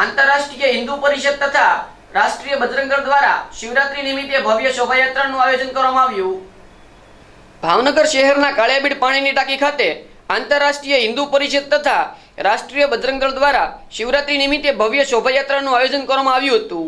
આંતરરાષ્ટ્રીય હિન્દુ પરિષદ તથા રાષ્ટ્રીય બજરંગ દ્વારા શિવરાત્રી નિમિત્તે ભવ્ય શોભાયાત્રાનું આયોજન કરવામાં આવ્યું. ભાવનગર શહેરના કાળિયાબીડ પાણીની ટાંકી ખાતે આંતરરાષ્ટ્રીય હિન્દુ પરિષદ તથા રાષ્ટ્રીય બજરંગ દ્વારા શિવરાત્રી નિમિત્તે ભવ્ય શોભાયાત્રાનું આયોજન કરવામાં આવ્યું હતું.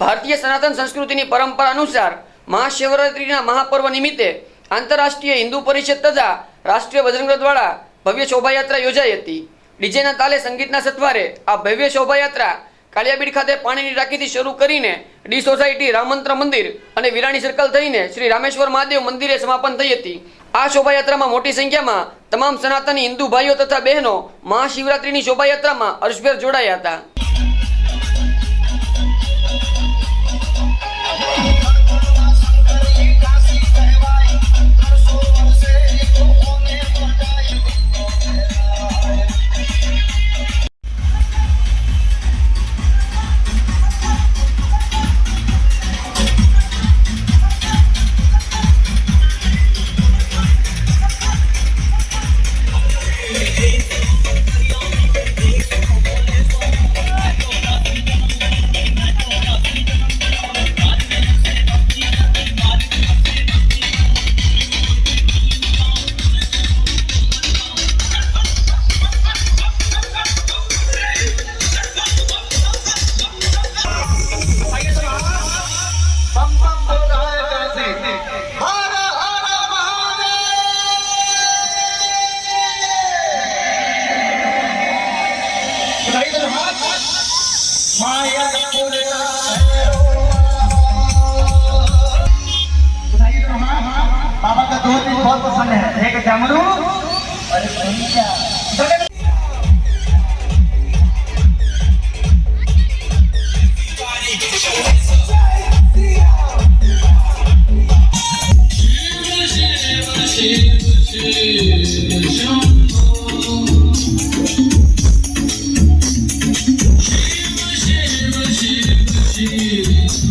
ભારતીય સનાતન સંસ્કૃતિની પરંપરા અનુસાર મહાશિવરાત્રિના મહાપર્વ નિમિત્તે આંતરરાષ્ટ્રીય હિન્દુ પરિષદ તથા રાષ્ટ્રીય બજરંગ દ્વારા ભવ્ય શોભાયાત્રા યોજાઈ હતી. ડીજેના તાલે સંગીતના સથવારે આ ભવ્ય શોભાયાત્રા કાળિયાબીડ ખાતે પાણીની ટાંકીથી શરૂ કરીને ડી સોસાયટી, રામમંત્ર મંદિર અને વિરાણી સર્કલ થઈને શ્રી રામેશ્વર મહાદેવ મંદિરે સમાપન થઈ હતી. આ શોભાયાત્રામાં મોટી સંખ્યામાં તમામ સનાતની હિન્દુ ભાઈઓ તથા બહેનો મહાશિવરાત્રિની શોભાયાત્રામાં હર્ષભેર જોડાયા હતા. बाबा का दो चीज बहुत पसंद है एक डमरू और एक de